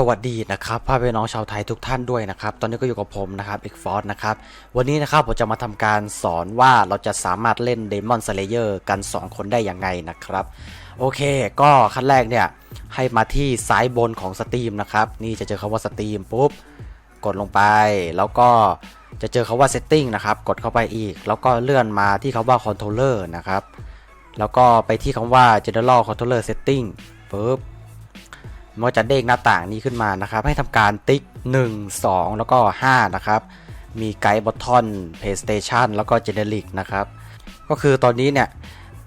สวัสดีนะครับพ่อพี่น้องชาวไทยทุกท่านด้วยนะครับ ตอนนี้ก็อยู่กับผมนะครับเอกฟอร์นะครับ วันนี้นะครับผมจะมาทำการสอนว่าเราจะสามารถเล่น Demon Slayer กัน 2 คนได้ยังไงนะครับ โอเค ก็ขั้นแรกเนี่ยให้มาที่ซ้ายบนของ Steam นะครับ นี่จะเจอคำว่า Steam ปุ๊บ กดลงไป แล้วก็จะเจอคำว่า Setting นะครับ กดเข้าไปอีก แล้วก็เลื่อนมาที่คำว่า Controller นะครับ แล้วก็ไปที่คำว่า General Controller Setting ปุ๊บ มันจะเด้งหน้าต่างนี้ขึ้นมานะครับ ให้ทำการติ๊ก 1 2 แล้วก็ 5 นะครับ มีไกด์บอททอน PlayStation แล้วก็ Generic นะครับ ก็คือตอนนี้เนี่ย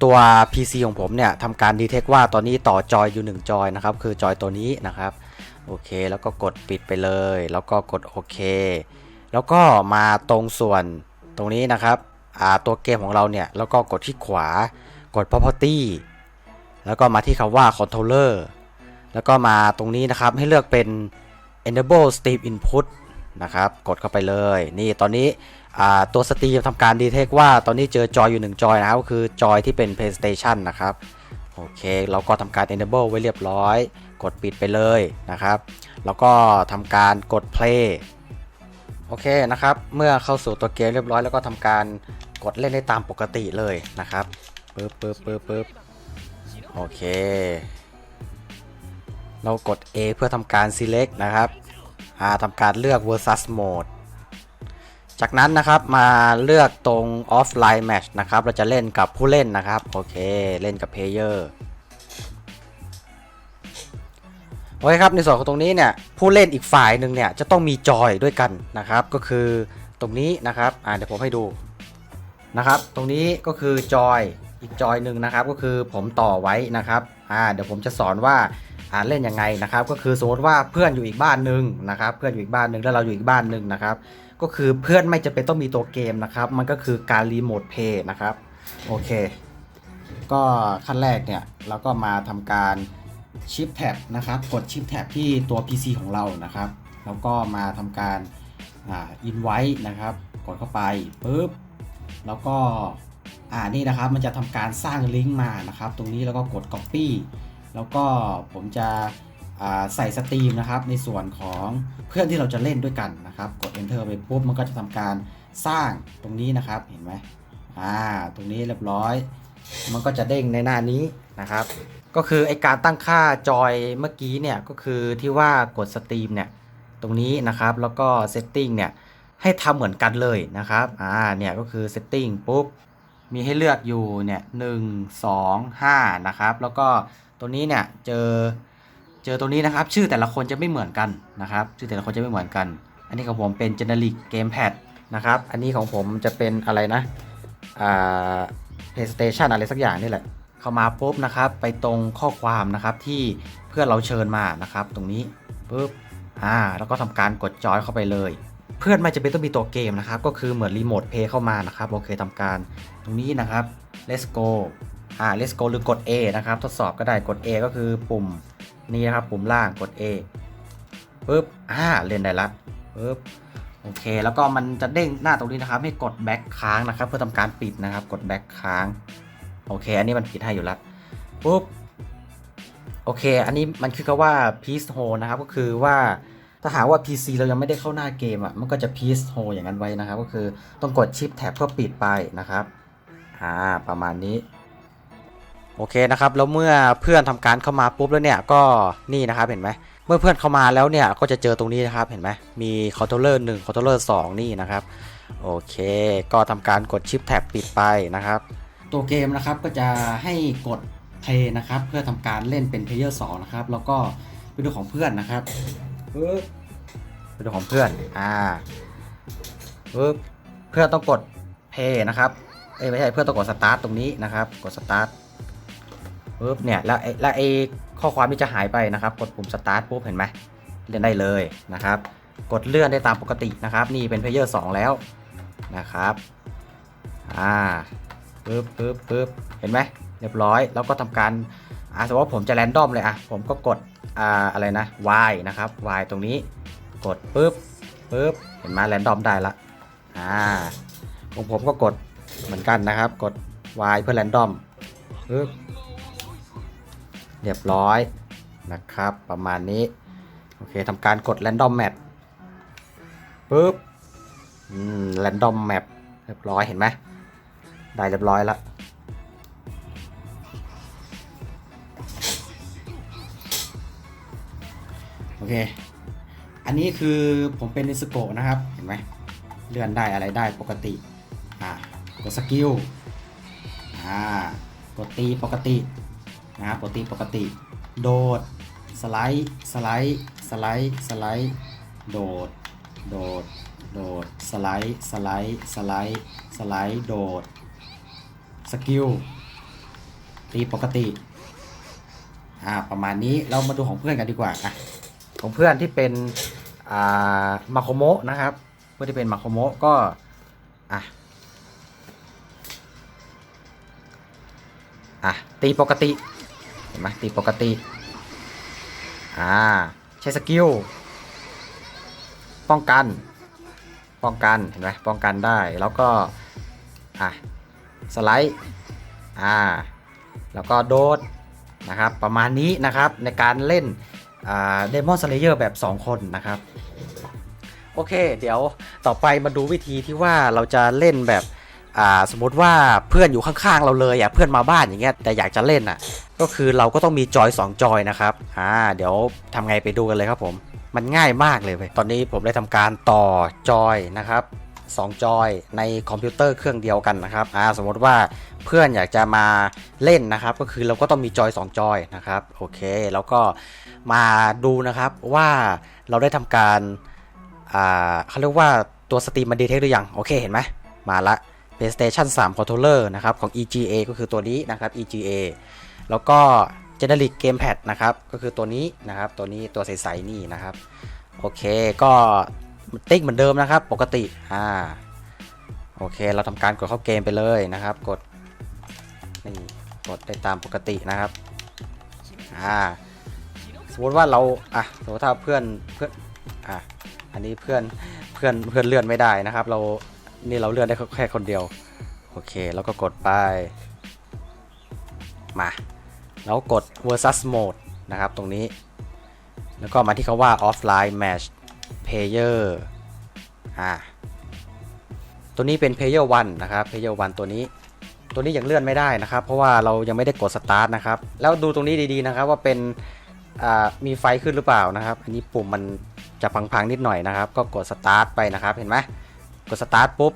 ตัว PC ของผมเนี่ยทำการดีเทคว่าตอนนี้ต่อจอยอยู่ 1 จอยนะครับ คือจอยตัวนี้นะครับ โอเค แล้วก็กดปิดไปเลย แล้วก็กดโอเค แล้วก็มาตรงส่วนตรงนี้นะครับตัวเกมของเราเนี่ย แล้วก็กดที่ขวา กด property แล้วก็มาที่คำว่า controller แล้วก็มาตรงนี้นะครับให้เลือกเป็น enable steam input นะครับกดเข้าไปเลย นี่ตอนนี้ตัว Steam ทำการดีเทคว่าตอนนี้เจอจอยอยู่ 1 จอยนะครับก็คือจอยที่เป็น PlayStation นะครับ โอเค เราก็ทำการ enable ไว้เรียบร้อย กดปิดไปเลยนะครับ แล้วก็ทำการกด play โอเคนะครับ เมื่อเข้าสู่ตัวเกมเรียบร้อย แล้วก็ทำการกดเล่นได้ตามปกติเลยนะครับปึ๊บปึ๊บปึ๊บปึ๊บโอเค เรากด A เพื่อทำการ select นะครับทำการเลือก versus mode จากนั้นนะครับมาเลือกตรง offline match นะครับ เราจะเล่นกับผู้เล่นนะครับ โอเค เล่นกับ player โอเคครับในส่วนของตรงนี้เนี่ยผู้เล่นอีกฝ่ายหนึ่งเนี่ยจะต้องมีจอยด้วยกันนะครับ ก็คือตรงนี้นะครับอ่าเดี๋ยวผมให้ดูนะครับ ตรงนี้ก็คือจอยอีกจอยหนึ่งนะครับ ก็คือผมต่อไว้นะครับอ่าเดี๋ยวผมจะสอนว่า อ่าเล่นยังไงนะครับ ก็คือสมมติว่าเพื่อนอยู่อีกบ้านหนึ่งนะครับ เพื่อนอยู่อีกบ้านหนึ่งแล้วเราอยู่อีกบ้านหนึ่งนะครับ ก็คือเพื่อนไม่จะเป็นต้องมีตัวเกมนะครับ มันก็คือการรีโมทเพย์นะครับ โอเค ก็ขั้นแรกเนี่ยเราก็มาทำการชิปแท็บนะครับ กดชิปแท็บที่ตัว PC ของเรานะครับ แล้วก็มาทำการอ่าอินไว้นะครับ กดเข้าไปปุ๊บ แล้วก็อ่านี่นะครับ มันจะทำการสร้างลิงก์มานะครับ ตรงนี้แล้วก็กด Copy แล้วก็ผมจะใส่สตรีมนะครับในส่วนของเพื่อนที่เราจะเล่นด้วยกันนะครับกด Enter ไปปุ๊บมันก็จะทำการสร้างตรงนี้นะครับเห็นไหมอ่าตรงนี้เรียบร้อย มันก็จะเด้งในหน้านี้นะครับ ก็คือไอการตั้งค่าจอยเมื่อกี้เนี่ยก็คือที่ว่ากดสตรีมเนี่ยตรงนี้นะครับแล้วก็ Setting เนี่ยให้ทำเหมือนกันเลยนะครับอ่าเนี่ยก็คือ Setting ปุ๊บมีให้เลือกอยู่เนี่ยหนึ่งสองห้านะครับแล้วก็ ตัวนี้เนี่ยเจอเจอตัวนี้นะครับ ชื่อแต่ละคนจะไม่เหมือนกันนะครับ ชื่อแต่ละคนจะไม่เหมือนกัน อันนี้ของผมเป็น generic gamepad นะครับ อันนี้ของผมจะเป็นอะไรนะอ่า PlayStation อะไรสักอย่างนี่แหละ เข้ามาปุ๊บนะครับ ไปตรงข้อความนะครับที่เพื่อนเราเชิญมานะครับ ตรงนี้ปุ๊บอ่าแล้วก็ทำการกดจอยเข้าไปเลย เพื่อนไม่จะเป็นต้องมีตัวเกมนะครับ ก็คือเหมือนรีโมทเพย์เข้ามานะครับ โอเคทำการตรงนี้นะครับ let's go อ่า let's go หรือกด A นะครับ ทดสอบก็ได้กด A ก็คือปุ่มนี้นะครับ ปุ่มล่างกด A ปุ๊บอ่าเล่นได้ละปุ๊บโอเค แล้วก็มันจะเด้งหน้าตรงนี้นะครับ ให้กด back ค้างนะครับ เพื่อทำการปิดนะครับ กด back ค้าง โอเค อันนี้มันปิดให้อยู่ล้วปุ๊บ โอเค อันนี้มันคือคำว่า peace hole นะครับ ก็คือว่าถ้าหากว่า PC เรายังไม่ได้เข้าหน้าเกมอะ มันก็จะ peace hole อย่างนั้นไว้นะครับ ก็คือต้องกดชิปแท็บเพื่อปิดไปนะครับ อ่า ประมาณนี้ โอเคนะครับแล้วเมื่อเพื่อนทำการเข้ามาปุ๊บแล้วเนี่ยก็นี่นะครับเห็นไหมเมื่อเพื่อนเข้ามาแล้วเนี่ยก็จะเจอตรงนี้นะครับเห็นไหมมีคอนโทรลเลอร์1คอนโทรลเลอร์2นี่นะครับโอเค ก็ทำการกดชิปแท็บปิดไปนะครับ ตัวเกมนะครับก็จะให้กด play นะครับ เพื่อทำการเล่นเป็น player 2นะครับแล้วก็ไปดูของเพื่อนนะครับปึ๊บไปดูของเพื่อนอ่าปึ๊บเพื่อนต้องกด play นะครับเอ้ยไม่ใช่เพื่อนต้องกด start ตรงนี้นะครับ กด start ปึ๊บเนี่ยแล้วไอ้แล้วไอ้ข้อความที่จะหายไปนะครับ กดปุ่ม start ปุ๊บเห็นไหมเล่นได้เลยนะครับ กดเลื่อนได้ตามปกตินะครับ นี่เป็น player 2แล้วนะครับอ่าปึ๊บปึ๊บปึ๊บเห็นไหมเรียบร้อย แล้วก็ทำการอ่าสมมติว่าผมจะแรนดอมเลยอะผมก็กดอ่าอะไรนะ y นะครับ y ตรงนี้ กดปุ๊บปุ๊บเห็นไหมแรนดอมได้ละอ่าของผมก็กดเหมือนกันนะครับ กด y เพื่อแรนดอมปึ๊บ เรียบร้อยนะครับประมาณนี้ โอเคทำการกด random map ปุ๊บอืม random map เรียบร้อยเห็นไหมได้เรียบร้อยแล้วโอเค อันนี้คือผมเป็นนิสโกนะครับ เห็นไหมเลื่อนได้อะไรได้ปกติ อ่ากดสกิล อ่ากดตีปกติ นะครับกตีปกติ โดด สไลด์ สไลด์ สไลด์ สไลด์ โดด โดด โดด สไลด์ สไลด์ สไลด์ สไลด์ โดด สกิล ตีปกติ อ่า ประมาณนี้ เรามาดูของเพื่อนกันดีกว่าอะของเพื่อนที่เป็น อ่า มาโคโมะนะครับ เพื่อนที่เป็นมาโคโมะก็ อะอะตีปกติ ห็นไหมตีปกติ อ่า ใช้สกิล ป้องกัน ป้องกัน เห็นไหมป้องกันได้ แล้วก็ อะ สไลด์ อ่า แล้วก็โดด นะครับ ประมาณนี้นะครับ ในการเล่นเดมอนสเลเยอร์แบบ 2 คนนะครับ โอเค เดี๋ยวต่อไปมาดูวิธีที่ว่าเราจะเล่นแบบ อ่าสมมติว่าเพื่อนอยู่ข้างๆเราเลยอะเพื่อนมาบ้านอย่างเงี้ยแต่อยากจะเล่นอะ ก็คือเราก็ต้องมีจอย2จอยนะครับอ่าเดี๋ยวทำไงไปดูกันเลยครับผมมันง่ายมากเลยเว้ยตอนนี้ผมได้ทำการต่อจอยนะครับ2จอยในคอมพิวเตอร์เครื่องเดียวกันนะครับอ่าสมมติว่าเพื่อนอยากจะมาเล่นนะครับ ก็คือเราก็ต้องมีจอย2จอยนะครับโอเค แล้วก็มาดูนะครับว่าเราได้ทำการอ่าเขาเรียกว่าตัวสตรีมมันดีเทคหรือยังโอเคเห็นไหมมาละ PlayStation 3 Controller นะครับของ EGA ก็คือตัวนี้นะครับ EGA แล้วก็ Generic Gamepad นะครับก็คือตัวนี้นะครับตัวนี้ตัวใสๆนี่นะครับโอเคก็ติ๊กเหมือนเดิมนะครับ ปกติอ่าโอเค เราทำการกดเข้าเกมไปเลยนะครับ กดนี่กดได้ตามปกตินะครับอ่าสมมติว่าเราอะสมมติถ้าเพื่อนเพื่อนอะอันนี้เพื่อนเพื่อนเพื่อนเลื่อนไม่ได้นะครับ เรา นี่เราเลื่อนได้แค่คนเดียว โอเค แล้วก็กดไป มา แล้วกด versus mode นะครับตรงนี้ แล้วก็มาที่คาว่า offline match player อ่า ตัวนี้เป็น player 1นะครับ player 1ตัวนี้ ตัวนี้ยังเลื่อนไม่ได้นะครับ เพราะว่าเรายังไม่ได้กด start นะครับ แล้วดูตรงนี้ดีๆนะครับว่าเป็น อ่า มีไฟขึ้นหรือเปล่านะครับ อันนี้ปุ่มมันจะพังๆนิดหน่อยนะครับ ก็กด start ไปนะครับ เห็นไหม กด start ปุ๊บ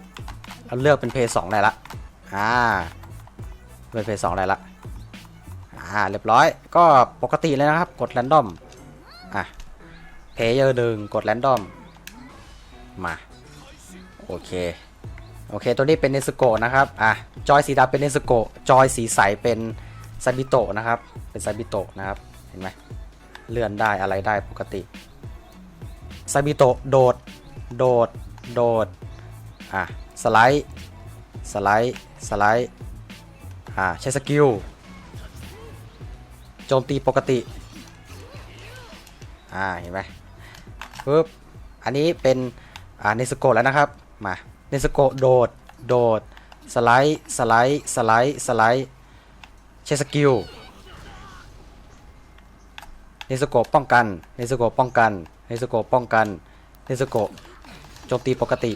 เราเลือกเป็น play 2ได้ละอ่าเป็น play 2ได้ละอ่าเรียบร้อยก็ปกติเลยนะครับกด random อะ player หนึ่งกด random มาโอเคโอเค ตัวนี้เป็นเนสโกนะครับ อะ จอยสีดำเป็นเนสโกจอยสีใสเป็นซาบิโตะนะครับ เป็นซาบิโตะนะครับ เห็นไหมเลื่อนได้อะไรได้ปกติซาบิโตะโดด โดด โดด อะสไลด์สไลด์สไลด์อ่าใช้สกิลโจมตีปกติอ่าเห็นไหมปึ๊บอันนี้เป็นอ่าเนสโกแล้วนะครับมาเนสโกโดดโดดสไลด์สไลด์สไลด์สไลด์ใช้สกิลเนสโกป้องกันเนสโกป้องกันเนสโกป้องกันเนสโกโจมตีปกติ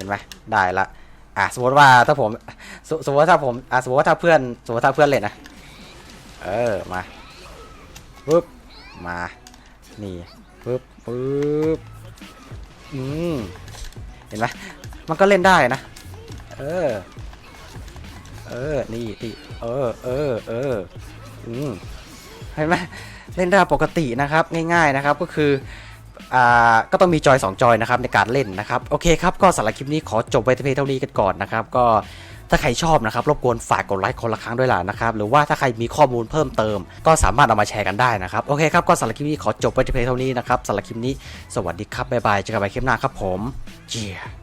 ห็นไหมได้ละอะสมมติว่าถ้าผมสสมมติว่าถ้าผมอะสมมติว่าถ้าเพื่อนสมมติว่าถ้าเพื่อนเล่นนะเออมาปึ๊บมานี่ปึ๊บปึ๊บอืมเห็นไหมมันก็เล่นได้นะเออเออนี่นี่เออเออเอออืมเห็นไหมเล่นได้ปกตินะครับ ง่ายๆนะครับก็คือ ก็ต้องมีจอย 2 จอยนะครับในการเล่นนะครับโอเคครับก็สำหรับคลิปนี้ขอจบไว้ที่เพียงเท่านี้กันก่อนนะครับก็ถ้าใครชอบนะครับรบกวนฝากกดไลค์คนละครั้งด้วยล่ะนะครับหรือว่าถ้าใครมีข้อมูลเพิ่มเติม ก็สามารถเอามาแชร์กันได้นะครับโอเคครับก็สำหรับคลิปนี้ขอจบไว้ที่เพียงเท่านี้นะครับสำหรับคลิปนี้สวัสดีครับบ๊ายบายเจอกันใหม่คลิปหน้าครับผมเจีย